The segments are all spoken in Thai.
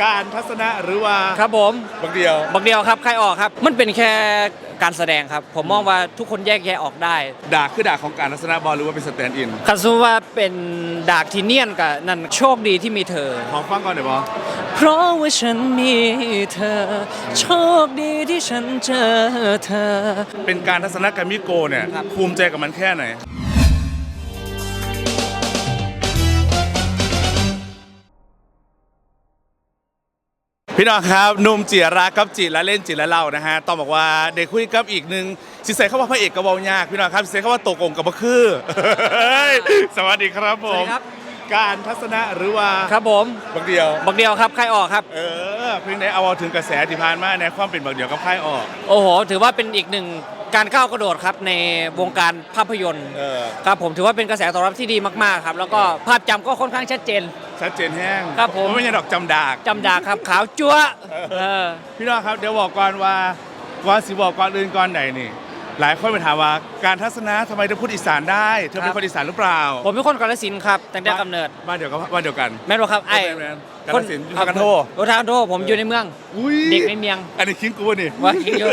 การทัศนะหรือว่าครับผมบางเดียว บักเดียวครับใครออกครับ มันเป็นแค่การแสดงครับ ผมมองว่าทุกคนแยกแยะออกได้ด่าคือด่าของการทัศนะบอลหรือว่าเป็นสแตนด์อิน คันสมมุติว่าเป็นดากที่เนียนกับนั่นโชคดีที่มีเธอ ขอฟังก่อนเดี๋ยวบอเพราะว่าฉันมีเธอ โชคดีที่ฉันเจอเธอ เป็นการทัศนะกับมิโกเนี่ยครับภูมิใจกับมันแค่ไหน พี่น้องครับหนุ่มจีรักกับจีและเล่นจีและเล่านะฮะต้องบอกว่าเด็กคุยกับอีกหนึ่งสิใส่เข้าว่าพระเอกกระเบายากพี่น้องครับสิใส่เข้าว่าตกองค์กับมะคือเฮ้ยสวัสดีครับผสวัสมดีครับ การทัศนะหรือว่าครับผมบางเดียว บักเดียวครับใครออกครับ เออเพียงได้เอาถึงกระแสที่ผ่านมาในความเป็นบางเดียวกับค่ายออก โอ้โห ถือว่าเป็นอีกหนึ่ง การก้าวกระโดดครับในวงการภาพยนตร์เออครับผมถือว่าเป็นกระแสตอบรับที่ดีมากๆครับ แล้วก็ภาพจำก็ค่อนข้างชัดเจน ชัดเจนแห้งครับผม ไม่ใช่ดอกจำดาก จำดาครับขาวจั๊วะเออ พี่น้องครับเดี๋ยวบอกก่อนว่าก่อนสิบอกก่อนอื่นก่อนไหนนี่ หลายคนไปถามว่าการทัศนะทำไมเธอพูดอีสานได้ เธอเป็ครันบ คนอีสานหรือเปล่าผมเป็นคนกาฬสินธุ์ครับตั้งแต่กำเนิดบ้านเดียวกันบ้านเดียวกัน แม่นบ่ครับไอ้แม่นๆกาฬสินธุ์อยู่ทางกันโทโอ้ทางกันโทผมอยู่ในเมือง อุ้ยเด็กในเมียงอันนี้คิงกูนี่ว่าคิงอยู่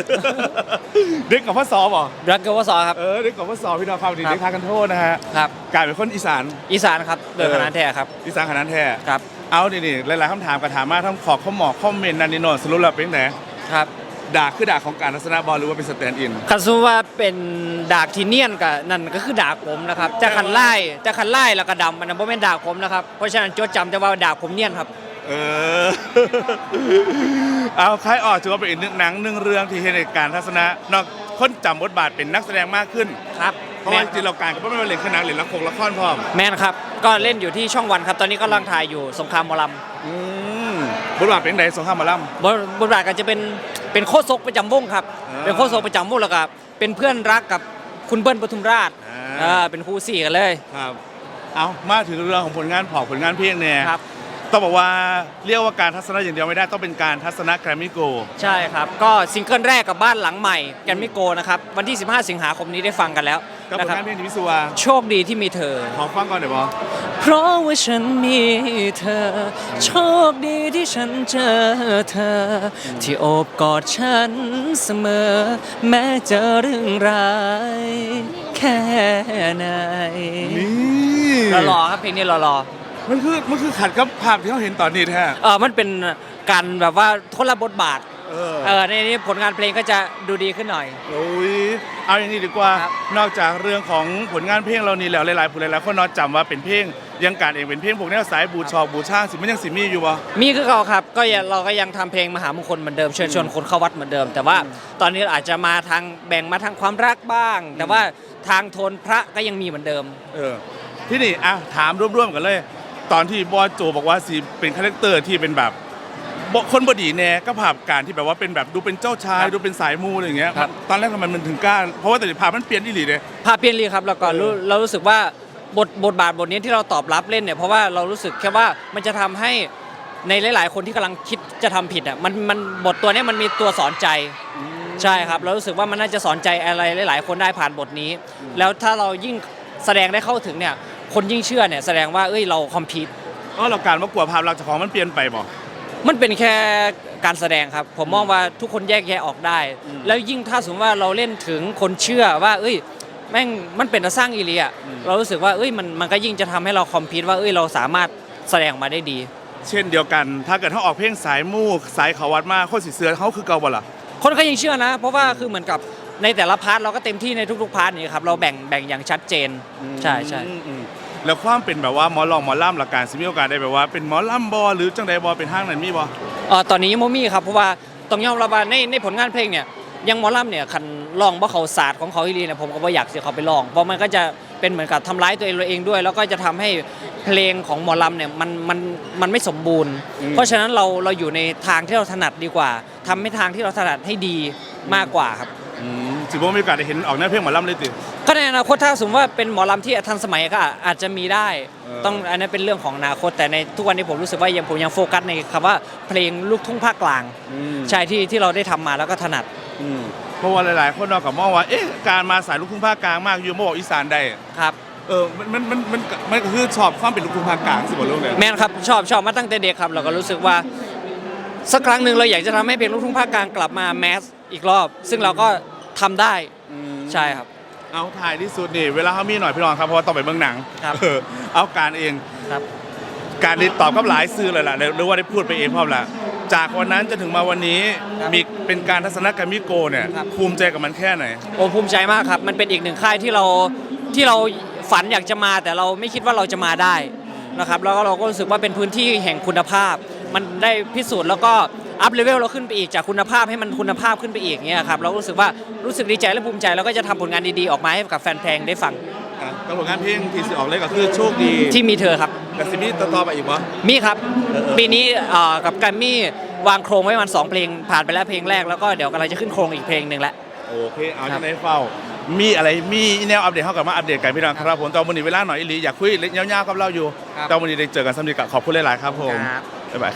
เด็กกับพ่อสอบอะรักเกวสครับ เออเด็กกับพ่อสอบพี่น้องครับนี่ครับ เด็กทางกันโทษนะฮะครับ กลายเป็นคนอีสาน อีสานครับโดยเออ คณะแท้ครับอีสานขนาดแท้ครับเอานี่นี่หลายๆคำถามก็ถามมาทั้งขอข้อหมอกคอมเมนต์นันนี่โนนสรุปแล้วเป็นไงครับ ด่าคือด่าของการทัศนะบอลหรือว่าเป็นสแตนด์อิน คันสมมุติว่าเป็นดากที่เนียนกับนั่นก็คือดากผมนะครับแต่คันไล่แต่คันไล่แล้วก็ดำมันนะบ่แม่นดากผมนะครับเพราะฉะนั้นจดจำแต่ว่าดากผมเนียนครับ เออ เอาคล้ายออกถือว่าเป็นอีกหนึ่งหนังหนึ่งเรื่องที่เห็นในการทัศนะนอกคนจำบทบาทเป็นนักแสดงมากขึ้น ครับเพราะว่าจริงๆเราการก็ไม่ได้เล่นแค่หนังเล่นละครละครพร้อม แมนครับ ก็เล่นอยู่ที่ช่องวันครับ ตอนนี้ก็กำลังถ่ายอยู่สงครามหมอลอืมบทบาทเป็นไหนสงครามหมาล่ำบทบทบาทก็จะเป็น เป็นโคศกประจำวงครับ อ่าเป็นโคศกประจำวงแล้วก็เป็นเพื่อนรักกับคุณเบิ้ลปทุมราชอ่า เออเป็นคู่สี่กันเลยำครับเอามาถึงเรื่องของผลงานผอกผลงานเพลงเนี่ยครับ ต้องบอกว่าเรียกว่าการทัศนะอย่างเดียวไม่ได้ต้องเป็นการทัศนะแกรมมี่โกใช่ครับ ก็ซิงเกิลแรกกับบ้านหลังใหม่แกนมิโกนะครับ วันที่ 15 สิงหาคมนี้ได้ฟังกันแล้วกับผนะลครับงานเพลงที่วิสุวาโชคดีที่มีเธอ ขอฟังก่อนเดี๋ยวบอ เพราะว่าฉันมีเธอ โชคดีที่ฉันเจอเธอ ที่โอบกอดฉันเสมอ แม้เจอเรื่องร้าย แค่ไหนนี่รอๆครับเพลงนี้รอมันคือมันคือขัดกับภาพที่เราเห็นตอนนี้แท้ๆเออมันเป็นการแบบว่าคนละบทบาท เออเออในนี้ผลงานเพลงก็จะดูดีขึ้นหน่อย โอ้ยเอาอย่างนี้ดีกว่า ครับ นอกจากเรื่องของผลงานเพลงเรานี่แล้วหลายๆผู้หลายๆคนนอจำว่าเป็นเพลง ยังการเองเป็นเพลงพวกแนวสายบูชอบูชาสิมันยังสิมีอยู่วะมีคือเขาครับ ก็ยังเราก็ยังทำเพลงมหามงคลเหมือนเดิมเชิญชวนคนเข้าวัดเหมือนเดิม แต่ว่าตอนนี้อาจจะมาทางแบ่งมาทางความรักบ้าง แต่ว่าทางโทนพระก็ยังมีเหมือนเดิม เออที่นี่อะถามร่วมๆกันเลย ตอนที่บอสโจบอกว่าสิเป็นคาแรคเตอร์ที่เป็นแบบบ่คนบดีแน่ก็ภาพการที่แบบว่าเป็นแบบดูเป็นเจ้าชายครับดูเป็นสายมูอะไรอย่างเงี้ยครับ ตอนแรกทำไมมันถึงกล้าเพราะว่าแต่ภาพมันเปลี่ยนอีหลีเลย ภาพเปลี่ยนเลยครับแล้วก็รู้เออเรารู้สึกว่า บทบทบาทบทนี้ที่เราตอบรับเล่นเนี่ยเพราะว่าเรารู้สึกแค่ว่ามันจะทำให้ในหลาย ๆ คนที่กำลังคิดจะทำผิดอะมันมันบทตัวเนี้ยมันมีตัวสอนใจใช่ครับเรารู้สึกว่ามันน่าจะสอนใจอะไรหลาย ๆ คนได้ผ่านบทนี้ แล้วถ้าเรายิ่งแสดงได้เข้าถึงเนี่ยคนยิ่งเชื่อเนี่ยแสดงว่าเอ้ยเราคอมพิวก็เราการว่ากลัวภาพลักษณ์เจ้าของมันเปลี่ยนไปบ่มันเป็นแค่การแสดงครับ ผมมองว่าทุกคนแยกแยะออกได้อืมแล้วยิ่งถ้าสมมติว่าเราเล่นถึงคนเชื่อว่า เอ้ย แม่งมันเป็นสร้างอีเลียอืมเรารู้สึกว่าเอ้ยมันมันก็ยิ่งจะทำให้เราคอมพิวว่าเอ้ยเราสามารถแสดงออกมาได้ดี เช่นเดียวกัน ถ้าเกิดเขาออกเพลงสายมูกสายเขาวัดมาโคตรสีเสือเขาคือเก่าบ่ล่ะคนก็ยังเชื่อนะ เพราะว่าคือเหมือนกับในแต่ละพาร์ทเราก็เต็มที่ในทุกๆพาร์ทนี่ครับเราแบ่งแบ่งอย่างชัดเจนใช่ใช่อืมอืมแล้วความเป็นแบบว่าหมอลองหมอล่ำหลักการสิมีโอกาสได้แบบว่าเป็นหมอล่ำบอหรือจังใดบอเป็นห้างนั้นมีบอเออตอนนี้ยังโมมี่ครับเพราะว่าต้องยอมรับว่าในในผลงานเพลงเนี่ย ยังหมอลำเนี่ยคันลองว่าเขาศาสตร์ของเขาอีหลีเนี่ยผมก็บ่อยากจะเขาไปลอง เพราะมันก็จะเป็นเหมือนกับทำร้ายตัวเองเราเองด้วย แล้วก็จะทำให้เพลงของหมอลำเนี่ยมันมันมันไม่สมบูรณ์เพราะฉะนั้นเราเราอยู่ในทางที่เราถนัดดีกว่าทำให้ทางที่เราถนัดให้ดีมากกว่าครับ อืมสิบ่มีโอกาสได้เห็นออกหน้าเพลงหมอล่ำเลยติ ก็ในอนาคตถ้าสมมติว่าเป็นหมอลำที่ทันสมัยก็อาอาจจะมีได้ เออ ต้องอันนั้นเป็นเรื่องของอนาคตแต่ในทุกวันนี้ผมรู้สึกว่ายังผมยังโฟกัสในคำว่าเพลงลูกทุ่งภาคกลางอืมใช่ที่ที่เราได้ทำมาแล้วก็ถนัด อืมเพราะว่าหลายๆ คนเรากับมองว่าเอ๊ะการมาสายลูกทุ่งภาคกลางมากอยู่มาบอกอีสานได้ครับ เออมันมันมันมันมันก็คือชอบความเป็นลูกทุ่งภาคกลางสิบ่ลูกเนี่ยแมนครับชอบชอบมาตั้งแต่เด็กครับเราก็รู้สึกว่า สักครั้งหนึ่งเราอยากจะทำให้เพลงลูกทุ่งภาคกลางกลับมาแมสอีกรอบ ซึ่งเราก็ทำได้ใช่ครับ เอาถ่ายที่สุดนี่เวลาเขามีหน่อยพี่น้องครับเพราะว่าต้องไปเมืองหนังครับ เออเอาการเองครับ การได้ตอบกับหลายสื่อเลยล่ะหรือว่าได้พูดไปเองพร้อมละ จากวันนั้นจนถึงมาวันนี้ครับมีเป็นการทัศนกรรมมิโกเนี่ยครับ ภูมิใจกับมันแค่ไหน โอ้ภูมิใจมากครับ มันเป็นอีกหนึ่งค่ายที่เราที่เราฝันอยากจะมาแต่เราไม่คิดว่าเราจะมาได้นะครับแล้วก็เราก็รู้สึกว่าเป็นพื้นที่แห่งคุณภาพ มันได้พิสูจน์แล้วก็อัพเลเวลเราขึ้นไปอีกจากคุณภาพให้มันคุณภาพขึ้นไปอีกเนี่ยครับเรารู้สึกว่ารู้สึกดีใจและภูมิใจแล้วก็จะทำผลงานดีๆออกมาให้กับแฟนเพลงได้ฟังอะกับผลงานเพลงที่สิออกเลยก็คือโชคดีที่มีเธอครับ แต่ซิมี่ต่อๆไปอีกวะมีครับ ปีนี้เอ่อกับแกรมมี่วางโครงไว้ประมันสองเพลงผ่านไปแล้วเพลงแรกแล้วก็เดี๋ยวกำลังจะขึ้นโครงอีกเพลงหนึ่งแล้ว โอเค เอาครัที่บ ไหนเฝ้า มีอะไรมีแนวอัปเดตเข้ากับมาอัปเดตกันพี่น้องครับผมตอนวันนี้เวลาหน่อยอีหลีอยากคุยเล็กยาวๆกับเราอยู่ครับ ตอนวันนี้ได้เจอกันสำหรับขอบคุณหลายๆครับผม ครับ บ๊ายบาย